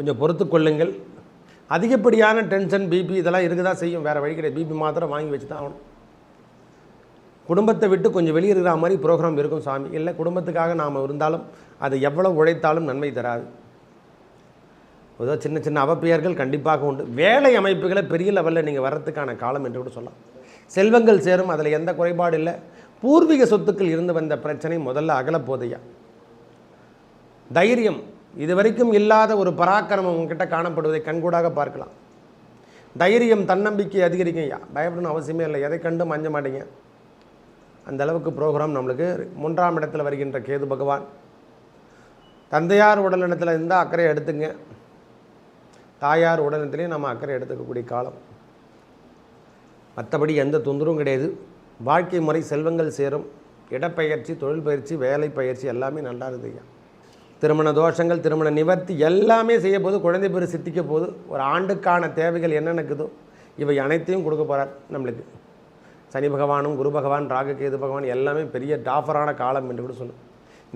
கொஞ்சம் பொறுத்து கொள்ளுங்கள். அதிகப்படியான டென்ஷன் பிபி இதெல்லாம் இருக்க தான் செய்யும். வேறு வழி கிடையாது. பிபி மாத்திரம் வாங்கி வச்சு தான் ஆகணும். குடும்பத்தை விட்டு கொஞ்சம் வெளியே இருக்கிற மாதிரி ப்ரோக்ராம் இருக்கும் சாமி. இல்லை குடும்பத்துக்காக நாம் இருந்தாலும் அது எவ்வளோ உழைத்தாலும் நன்மை தராது. ஏதோ சின்ன சின்ன அவப்பெயர்கள் கண்டிப்பாக உண்டு. வேலை அமைப்புகளை பெரிய லெவலில் நீங்கள் வர்றதுக்கான காலம் என்று கூட சொல்லலாம். செல்வங்கள் சேரும். அதில் எந்த குறைபாடு இல்லை. பூர்வீக சொத்துக்கள் இருந்து வந்த பிரச்சனை முதல்ல அகலப்போதையா தைரியம். இதுவரைக்கும் இல்லாத ஒரு பராக்கிரமம் உங்ககிட்ட காணப்படுவதை கண்கூடாக பார்க்கலாம். தைரியம் தன்னம்பிக்கை அதிகரிக்கும் ஐயா. பயப்படணும் அவசியமே இல்லை. எதை கண்டும் அஞ்ச மாட்டீங்க. அந்த அளவுக்கு ப்ரோக்ராம் நம்மளுக்கு மூன்றாம் இடத்துல வருகின்ற கேது பகவான். தந்தையார் உடல்நலத்தில் இருந்தால் அக்கறை எடுத்துங்க. தாயார் உடல்நலத்திலையும் நம்ம அக்கறை எடுத்துக்கக்கூடிய காலம். மற்றபடி எந்த தொந்தரவும் கிடையாது. வாழ்க்கை முறை செல்வங்கள் சேரும். இடப்பெயர்ச்சி தொழில் பயிற்சி வேலை பயிற்சி எல்லாமே நல்லா இருக்குது ஐயா. திருமண தோஷங்கள் திருமண நிவர்த்தி எல்லாமே செய்ய போது குழந்தை பேர் சித்திக்க போது ஒரு ஆண்டுக்கான தேவைகள் என்னென்ன இருக்குதோ இவை அனைத்தையும் கொடுக்க போகிறார் நம்மளுக்கு. சனி பகவானும் குரு பகவான் ராகு கேது பகவான் எல்லாமே பெரிய டாஃபரான காலம் என்று கூட சொல்லும்.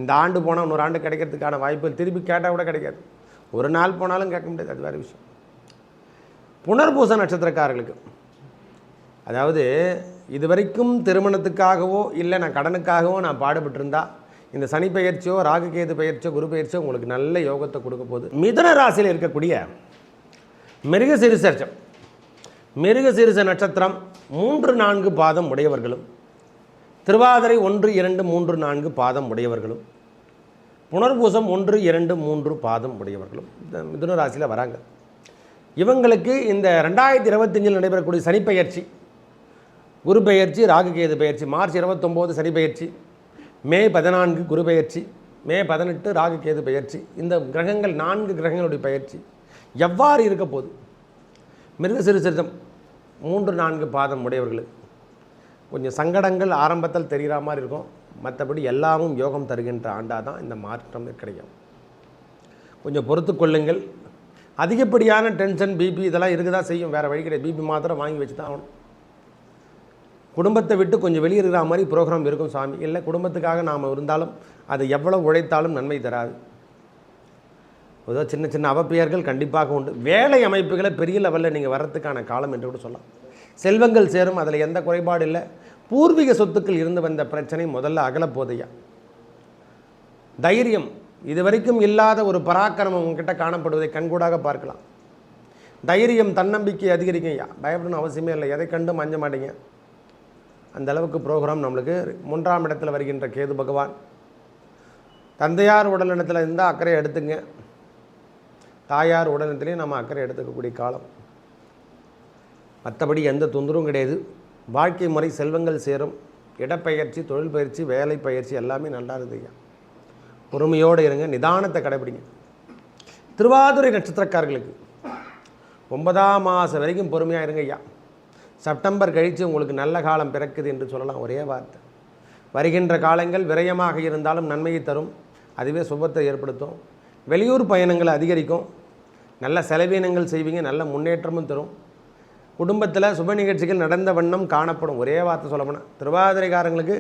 இந்த ஆண்டு போனால் இன்னொரு ஆண்டு கிடைக்கிறதுக்கான வாய்ப்புகள் திருப்பி கேட்டால் கூட கிடைக்காது. ஒரு நாள் போனாலும் கேட்க முடியாது அது வேறு விஷயம். புனர்பூச நட்சத்திரக்காரர்களுக்கு அதாவது இதுவரைக்கும் திருமணத்துக்காகவோ இல்லை நான் கடனுக்காகவோ நான் பாடுபட்டிருந்தா இந்த சனி பயிற்சியோ ராகு கேது பயிற்சியோ குரு பயிற்சியோ உங்களுக்கு நல்ல யோகத்தை கொடுக்க போகுது. மிதன ராசியில் இருக்கக்கூடிய மிருக சிறுசர்ச்சம் மிருக சிறுச நட்சத்திரம் மூன்று நான்கு பாதம் உடையவர்களும் திருவாதிரை ஒன்று இரண்டு மூன்று நான்கு பாதம் உடையவர்களும் புனர்பூசம் ஒன்று இரண்டு மூன்று பாதம் உடையவர்களும் இந்த மிதுன ராசியில் வராங்க. இவங்களுக்கு இந்த ரெண்டாயிரத்தி இருபத்தஞ்சில் நடைபெறக்கூடிய சனிப்பெயர்ச்சி குரு பெயர்ச்சி ராகுகேது பெயர்ச்சி மார்ச் இருபத்தொம்போது சனி பெயர்ச்சி மே பதினான்கு குரு பெயர்ச்சி மே பதினெட்டு ராகுகேது பெயர்ச்சி இந்த கிரகங்கள் நான்கு கிரகங்களுடைய பயிற்சி எவ்வாறு இருக்க போகுது? மிருகசிறுசிறுத்தம் மூன்று நான்கு பாதம் உடையவர்களுக்கு. கொஞ்சம் சங்கடங்கள் ஆரம்பத்தில் தெரிகிற மாதிரி இருக்கும். மற்றபடி எல்லாமும் யோகம் தருகின்ற ஆண்டாக தான் இந்த மாற்றம் கிடைக்கும். கொஞ்சம் பொறுத்து கொள்ளுங்கள். அதிகப்படியான டென்ஷன் பிபி இதெல்லாம் இருக்க தான் செய்யும். வேறு வழி கிடையாது பிபி மாத்திரம் வாங்கி வச்சு தான் ஆகணும். குடும்பத்தை விட்டு கொஞ்சம் வெளியே இருக்கிற மாதிரி ப்ரோக்ராம் இருக்கும் சாமி. இல்லை குடும்பத்துக்காக நாம் இருந்தாலும் அது எவ்வளோ உழைத்தாலும் நன்மை தராது. ஏதோ சின்ன சின்ன அவப்பெயர்கள் கண்டிப்பாக உண்டு. வேலை அமைப்புகளை பெரிய லெவலில் நீங்கள் வர்றதுக்கான காலம் என்று கூட சொல்லலாம். செல்வங்கள் சேரும் அதில் எந்த குறைபாடு இல்லை. பூர்வீக சொத்துக்கள் இருந்து வந்த பிரச்சனை முதல்ல அகலப்போதையா தைரியம். இதுவரைக்கும் இல்லாத ஒரு பராக்கிரமம் உங்ககிட்ட காணப்படுவதை கண்கூடாக பார்க்கலாம். தைரியம் தன்னம்பிக்கை அதிகரிக்கும் ஐயா பயப்படணும் அவசியமே இல்லை. எதை கண்டும் அஞ்ச மாட்டீங்க. அந்த அளவுக்கு ப்ரோக்ராம் நம்மளுக்கு மூன்றாம் இடத்துல வருகின்ற கேது பகவான். தந்தையார் உடல்நலத்தில் இருந்தால் அக்கறை எடுத்துங்க. தாயார் உடல்நலத்திலையும் நம்ம அக்கறை எடுத்துக்கக்கூடிய காலம். மற்றபடி எந்த தொந்தரவும் கிடையாது. வாழ்க்கை முறை செல்வங்கள் சேரும். இடப்பெயர்ச்சி தொழில் பயிற்சி வேலை பயிற்சி எல்லாமே நல்லா இருக்குது ஐயா. பொறுமையோடு இருங்க நிதானத்தை கடைபிடிங்க. திருவாதுரை நட்சத்திரக்காரர்களுக்கு ஒன்பதாம் மாதம் வரைக்கும் பொறுமையாக இருங்க ஐயா. செப்டம்பர் கழித்து உங்களுக்கு நல்ல காலம் பிறக்குது என்று சொல்லலாம் ஒரே வார்த்தை. வருகின்ற காலங்கள் விரயமாக இருந்தாலும் நன்மையை தரும். அதுவே சுபத்தை ஏற்படுத்தும். வெளியூர் பயணங்களை அதிகரிக்கும். நல்ல செலவீனங்கள் செய்வீங்க. நல்ல முன்னேற்றமும் தரும். குடும்பத்தில் சுப நிகழ்ச்சிகள் நடந்த வண்ணம் காணப்படும். ஒரே வார்த்தை சொல்லப்போனால் திருவாதிரைக்காரங்களுக்கு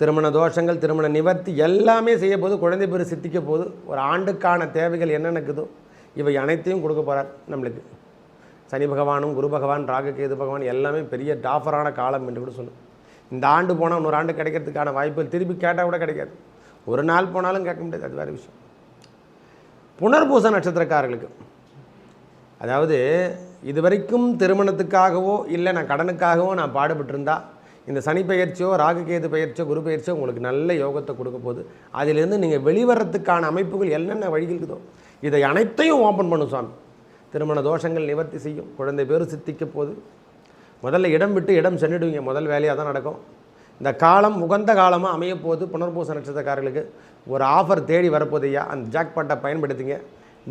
திருமண தோஷங்கள் திருமண நிவர்த்தி எல்லாமே செய்ய போது குழந்தை பேர் சித்திக்க போது ஒரு ஆண்டுக்கான தேவைகள் என்னென்ன இருக்குதோ இவை அனைத்தையும் கொடுக்க போகிறார் நம்மளுக்கு. சனி பகவானும் குரு பகவான் ராகு கேது பகவான் எல்லாமே பெரிய டாஃபரான காலம் என்று கூட சொல்லும். இந்த ஆண்டு போனால் இன்னொரு ஆண்டு கிடைக்கிறதுக்கான வாய்ப்புகள் திருப்பி கேட்டால் கூட கிடைக்காது. ஒரு நாள் போனாலும் கேட்க முடியாது அது வேறு விஷயம். புனர்பூச நட்சத்திரக்காரர்களுக்கு அதாவது இதுவரைக்கும் திருமணத்துக்காகவோ இல்லை நான் கடனுக்காகவோ நான் பாடுபட்டிருந்தா இந்த சனி பயிற்சியோ ராகு கேது பயிற்சியோ குரு பயிற்சியோ உங்களுக்கு நல்ல யோகத்தை கொடுக்க போகுது. அதிலிருந்து நீங்கள் வெளிவரத்துக்கான அமைப்புகள் என்னென்ன வழிகள் இருக்குதோ இதை அனைத்தையும் ஓப்பன் பண்ணும் சுவாமி. திருமண தோஷங்கள் நிவர்த்தி செய்யும். குழந்தை பேர் சித்திக்க போது முதல்ல இடம் விட்டு இடம் சென்றுடுவீங்க முதல் வேலையாக தான் நடக்கும். இந்த காலம் உகந்த காலமாக அமைய போது புனர்பூச நட்சத்திரக்காரர்களுக்கு. ஒரு ஆஃபர் தேடி வரப்போதையா அந்த ஜாக்பாட்டை பயன்படுத்திங்க.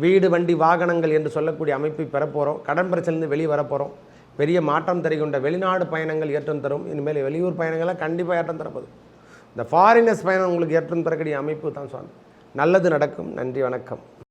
வீடு வண்டி வாகனங்கள் என்று சொல்லக்கூடிய அமைப்பை பெறப்போகிறோம் கடன் பிரச்சனைந்து வெளியே வரப்போகிறோம் பெரிய மாற்றம் தருகின்ற வெளிநாடு பயணங்கள் ஏற்றம் தரும். இனிமேல் வெளியூர் பயணங்கள்லாம் கண்டிப்பாக ஏற்றம் தரப்போது இந்த ஃபாரினர்ஸ் பயணம் உங்களுக்கு ஏற்றம் தரக்கூடிய அமைப்பு தான் சுவாமி. நல்லது நடக்கும். நன்றி வணக்கம்.